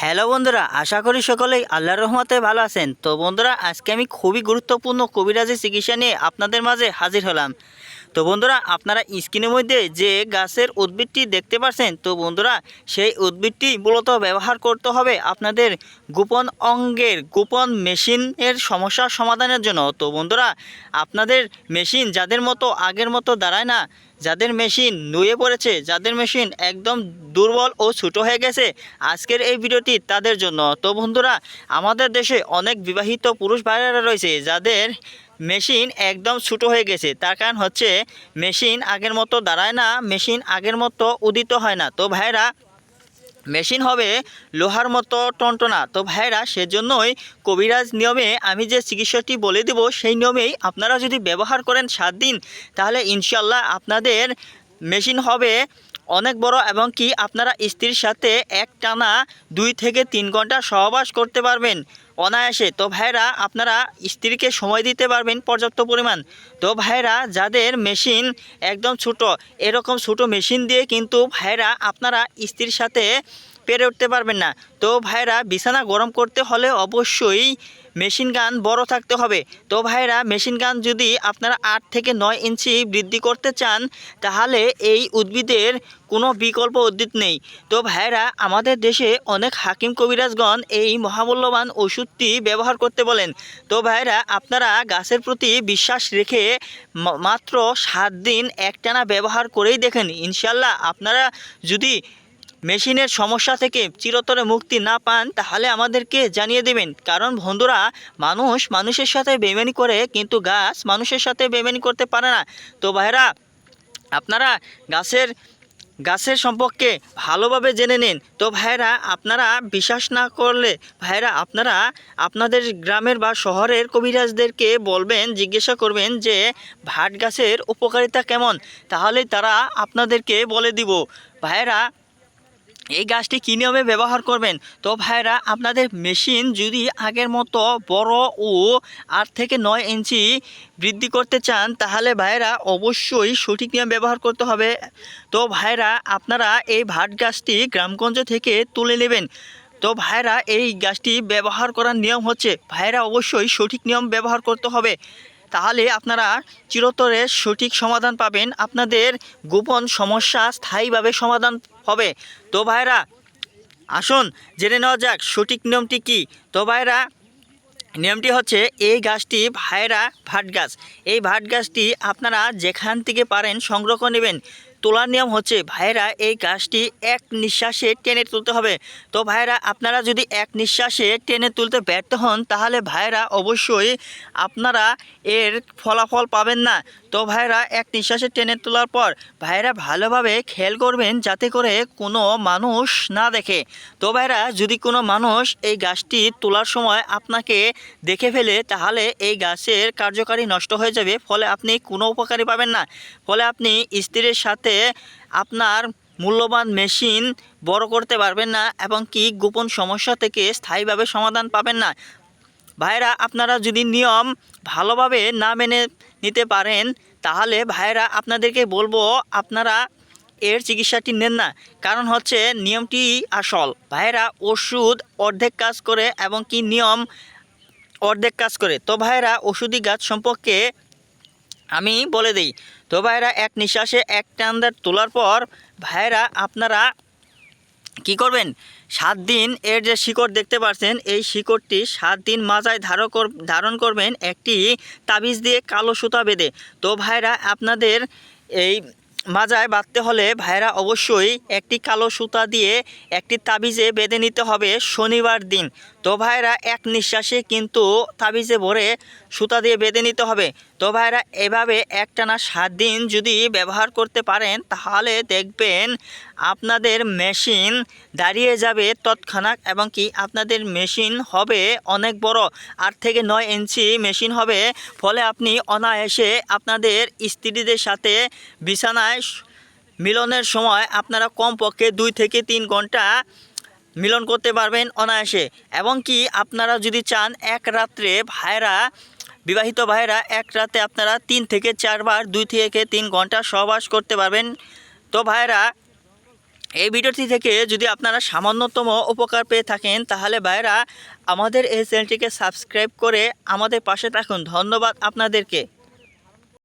Hello বন্ধুরা, আশা করি সকলেই আল্লাহর রহমতে ভালো আছেন। তো বন্ধুরা, আজকে আমি খুবই গুরুত্বপূর্ণ কবিরাজি চিকিৎসা নিয়ে আপনাদের মাঝে হাজির হলাম। তো বন্ধুরা, আপনারা স্ক্রিনের মধ্যে যে গাছের উদ্ভিদটি দেখতে পাচ্ছেন তো বন্ধুরা, সেই উদ্ভিদটি মূলত ব্যবহার করতে হবে আপনাদের গোপন অঙ্গের, গোপন মেশিনের সমস্যার সমাধানের জন্য। তো বন্ধুরা, আপনাদের মেশিন যাদের মতো আগের মতো দাঁড়ায় না, যাদের মেশিন নুয়ে পড়েছে, যাদের মেশিন একদম দুর্বল ও ছোটো হয়ে গেছে, আজকের এই ভিডিওটি তাদের জন্য। তো বন্ধুরা, আমাদের দেশে অনেক বিবাহিত পুরুষ ভাইয়েরা রয়েছে, যাদের মেশিন একদম ছোটো হয়ে গেছে। তার কারণ হচ্ছে মেশিন আগের মতো দাঁড়ায় না, মেশিন আগের মতো উদিত হয় না। তো ভাইরা মেশিন হবে লোহার মতো টনটনা। তো ভাইরা সেজন্যই কবিরাজ নিয়মে আমি যে চিকিৎসাটি বলে দেব, সেই নিয়মেই আপনারা যদি ব্যবহার করেন সাত দিন, তাহলে ইনশাল্লাহ আপনাদের মেশিন হবে অনেক বড় এবং কি আপনারা স্ত্রীর সাথে এক টানা দুই থেকে তিন ঘণ্টা সহবাস করতে পারবেন। অনায়াসে। তো ভাইরা আপনারা স্ত্রীকে সময় দিতে পারবেন পর্যাপ্ত পরিমাণ। তো ভাইরা যাদের মেশিন একদম ছোট, এরকম ছোট মেশিন দিয়ে কিন্তু ভাইরা আপনারা স্ত্রীর সাথে পেরে উঠতে পারবেন না। তো ভাইরা বিছানা গরম করতে হলে অবশ্যই মেশিন গান বড় থাকতে হবে। তো ভাইরা মেশিন গান যদি আপনারা আট থেকে নয় ইঞ্চি বৃদ্ধি করতে চান, তাহলে এই উদ্ভিদের কোনো বিকল্প উদ্ভিদ নেই। তো ভাইরা আমাদের দেশে অনেক হাকিম কবিরাজগণ এই মহামূল্যবান ওষুধটি ব্যবহার করতে বলেন। তো ভাইরা আপনারা গাছের প্রতি বিশ্বাস রেখে মাত্র সাত দিন একটানা ব্যবহার করেই দেখেন। ইনশাল্লাহ, আপনারা যদি মেশিনের সমস্যা থেকে চিরতরে মুক্তি না পান, তাহলে আমাদেরকে জানিয়ে দেবেন। কারণ বন্ধুরা, মানুষ মানুষের সাথে বেমানি করে, কিন্তু গাছ মানুষের সাথে বেমানি করতে পারে না। তো ভাইরা আপনারা গাছের গাছের সম্পর্কে ভালোভাবে জেনে নিন। তো ভাইরা আপনারা বিশ্বাস না করলে ভাইরা আপনারা আপনাদের গ্রামের বা শহরের কবিরাজদেরকে বলবেন, জিজ্ঞাসা করবেন যে, ভাট গাছের উপকারিতা কেমন? তাহলেই তারা আপনাদেরকে বলে দিব। ভাইরা এই গাছটি কী নিয়মে ব্যবহার করবেন? তো ভাইরা আপনাদের মেশিন যদি আগের মতো বড় ও আট থেকে নয় ইঞ্চি বৃদ্ধি করতে চান, তাহলে ভাইরা অবশ্যই সঠিক নিয়ম ব্যবহার করতে হবে। তো ভাইরা আপনারা এই ভাট গাছটি গ্রামগঞ্জ থেকে তুলে নেবেন। তো ভাইরা এই গাছটি ব্যবহার করার নিয়ম হচ্ছে ভাইরা অবশ্যই সঠিক নিয়ম ব্যবহার করতে হবে। তাহলে আপনারা চিরতরে সঠিক সমাধান পাবেন। আপনাদের গোপন সমস্যা স্থায়ীভাবে সমাধান হবে। তো ভাইরা আসুন জেনে নেওয়া যাক সঠিক নিয়মটি কি। তো ভাইরা নিয়মটি হচ্ছে এই গাছটি ভাইরা ভাট গাছ। এই ভাট গাছটি আপনারা যেখান থেকে পারেন সংগ্রহ নেবেন। তোলার নিয়ম হচ্ছে ভাইরা এই গাছটি এক নিঃশ্বাসে টেনে তুলতে হবে। তো ভাইরা আপনারা যদি এক নিঃশ্বাসে টেনে তুলতে ব্যর্থ হন, তাহলে ভাইরা অবশ্যই আপনারা এর ফলাফল পাবেন না। তো ভাইরা এক নিঃশ্বাসে টেনে তোলার পর ভাইরা ভালোভাবে খেয়াল করবেন, যাতে করে কোনো মানুষ না দেখে। তো ভাইরা যদি কোনো মানুষ এই গাছটি তোলার সময় আপনাকে দেখে ফেলে, তাহলে এই গাছের কার্যকারী নষ্ট হয়ে যাবে। ফলে আপনি কোনো উপকারী পাবেন না। ফলে আপনি স্ত্রীর সাথে আপনার মূল্যবান মেশিন বড় করতে পারবেন না এবং কি গোপন সমস্যা থেকে স্থায়ীভাবে সমাধান পাবেন না। ভাইরা আপনারা যদি নিয়ম ভালোভাবে না মেনে নিতে পারেন, তাহলে ভাইরা আপনাদেরকে বলব, আপনারা এর চিকিৎসাটি নেন না। কারণ হচ্ছে নিয়মটি আসল। ভাইরা ওষুধ অর্ধেক কাজ করে এবং কি নিয়ম অর্ধেক কাজ করে। তো ভাইরা ওষুধি গাছ সম্পর্কে আমি বলে দিই, তো ভাইরা এক নিঃশ্বাসে এক টান্দার তোলার পর ভাইরা আপনারা কি করবেন? সাত দিন এর যে শিকড় দেখতে পাচ্ছেন এই শিকড়টি সাত দিন মাজায় ধারণ কর, ধারণ করবেন একটি তাবিজ দিয়ে কালো সুতা বেঁধে। তো ভাইরা আপনাদের এই মাজায় বাঁধতে হলে ভাইরা অবশ্যই একটি কালো সুতা দিয়ে একটি তাবিজে বেঁধে নিতে হবে শনিবার দিন। তো ভাইরা এক নিঃশ্বাসে কিন্তু তাবিজে ভরে সুতা দিয়ে বেঁধে নিতে হবে। তো ভাইরা এভাবে একটানা সাত দিন যদি ব্যবহার করতে পারেন, তাহলে দেখবেন আপনাদের মেশিন দাঁড়িয়ে যাবে তৎক্ষণাৎ এবং কি আপনাদের মেশিন হবে অনেক বড়। আট থেকে নয় ইঞ্চি মেশিন হবে। ফলে আপনি অনায়াসে আপনাদের স্ত্রীদের সাথে বিছানায় মিলনের সময় আপনারা কমপক্ষে দুই থেকে তিন ঘণ্টা মিলন করতে পারবেন অনায়াসে। এবং কি আপনারা যদি চান এক রাত্রে ভাইরা, বিবাহিত ভাইরা এক রাতে আপনারা তিন থেকে চারবার, দুই থেকে তিন ঘণ্টা সহবাস করতে পারবেন। তো ভাইরা, এই ভিডিওটি থেকে যদি আপনারা সামান্যতম উপকার পেয়ে থাকেন, তাহলে ভাইরা আমাদের এই চ্যানেলটিকে সাবস্ক্রাইব করে আমাদের পাশে থাকুন। ধন্যবাদ আপনাদেরকে।